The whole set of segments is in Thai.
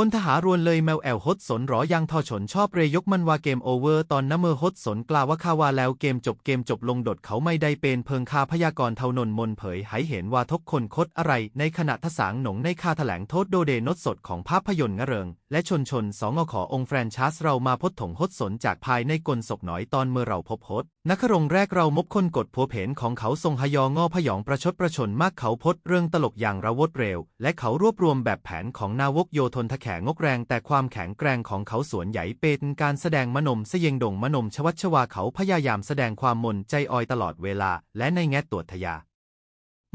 พลทหารรวนเลยแมวแอลฮดสนหรอยังทอฉนชอบเรยกมันว่าเกมโอเวอร์ตอนน้ำเมอฮดสนกล่าวว่าคาว่าแล้วเกมจบเกมจบลงดดเขาไม่ได้เป็นเพิงคาพยากรเทานนมนเผยให้เห็นว่าทกคนคดอะไร ในขณะทสางหนงในคาแถลงโทษโดเดนดสดของภาพยนตร์งเริง และชนชนสองอขอองค์แฟรนชาสเรามาพดถงฮดสนจากภายในกลศกหน่อยตอนเมื่อเราพบฮด นักรงแรกเรามบคนกดผัวเพนของเขาทรงฮยองอพยองประชดประชนมากเขาพดเรื่องตลกอย่างระวดเร็ว และเขารวบรวมแบบแผนของนาวกโยธนทะแขงกแรงแต่ความแข็งแกร่งของเขาสวนใหญ่เป็นการแสดงมนมเสยงดงมนมชวัชวาเขาพยายามแสดงความมนใจออยตลอดเวลา และในแง่ตัวทยา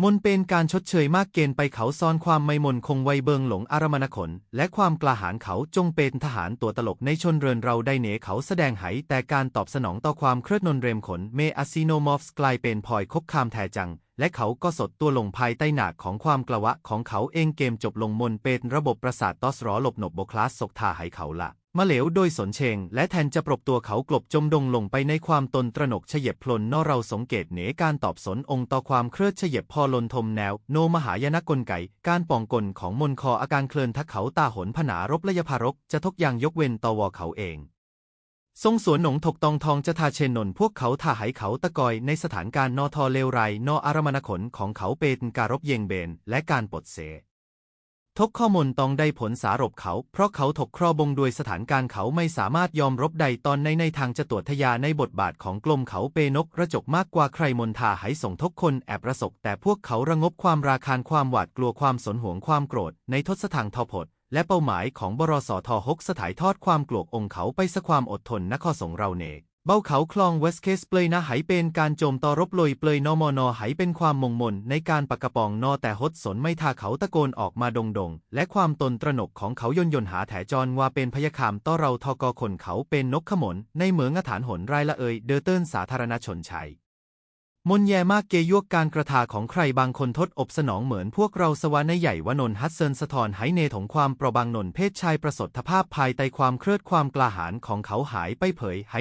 มนเป็นการชดเชยมากเกณฑ์ไปเขาซ่อนความไม่มนคงไวเบิงหลงอารมณขน และความกล้าหาญเขาจงเป็นทหารตัวตลกในชนเรือนเราได้เหนเขาแสดงไหแต่การตอบสนองต่อความเครียดนนเรมขนเมอาซิโนมอฟส์กลายเป็นพลอยคบคามแทจัง และเขาก็สดตัวลงภายใต้หนักของความกระวะของเขาเองเกมจบลงมนเป็นระบบประสาทตอสรอหลบหนบโบคลาสศกทาให้เขาละ มาเหลวโดยสนเชง และแทนจะปรบตัวเขากลบจมดงลงไปในความตนตระหนกเฉยบพลนนอเราสงเกตเหนการตอบสนองค์ต่อความเครือดเฉยบพอลนทมแนว โนมหายนกลไกการปองกลของมนคออาการเคลินทักเขาตาหนผนารบระยภารก จะทกยางยกเว้นตอวอเขาเอง ทรงสวนหนงถกตองทองจะทาเชนนนพวกเขาท่าไหเขาตะกอยในสถานการณ์นอทอเลวไรนออารมณขนของเขาเป็นการรบเยงเบน และการปลดเส ทกข้อมนต้องได้ผลสารบเขา เพราะเขาถกครอบงโดยสถานการณ์เขาไม่สามารถยอมรบใดตอนในในทางจะตรวจทยาในบทบาทของกลมเขาเปนกกระจกมากกว่าใครมนทาหายส่งทกคนแอบประสบแต่พวกเขาระงบความราคาญความหวาดกลัวความสนหวงความโกรธในทศทางทอผด และเป้าหมายของบรสทหกสถายทอดความกลวกองเขาไปสความอดทนนข้อสงเราเนก เบ้าเขาคลองเวสเคสเปลยนะไหเป็นการโจมต่อรบลอยเปลยนอมอนอไหเป็นความมงมนในการปากกระปองนอแต่หดสนไม่ทาเขาตะโกนออกมาดงดง และความตนตระหนกของเขายนยนหาแถจรว่าเป็นพยาคามต่อเราทอกอคนเขาเป็นนกขมนในเหมืองอฐานหนรายละเอยเดอเตินสาธารณชนชัย มนแยมากเกยวกการกระทาของใครบางคนทดอบสนองเหมือนพวกเราสวรรค์ในใหญ่วนนฮัตเซินสะทอนไหเนถงความประบางนนเพศชายประสดทภาพภายใต้ความเครือดความกล้าหาญของเขาหายไปเผยไห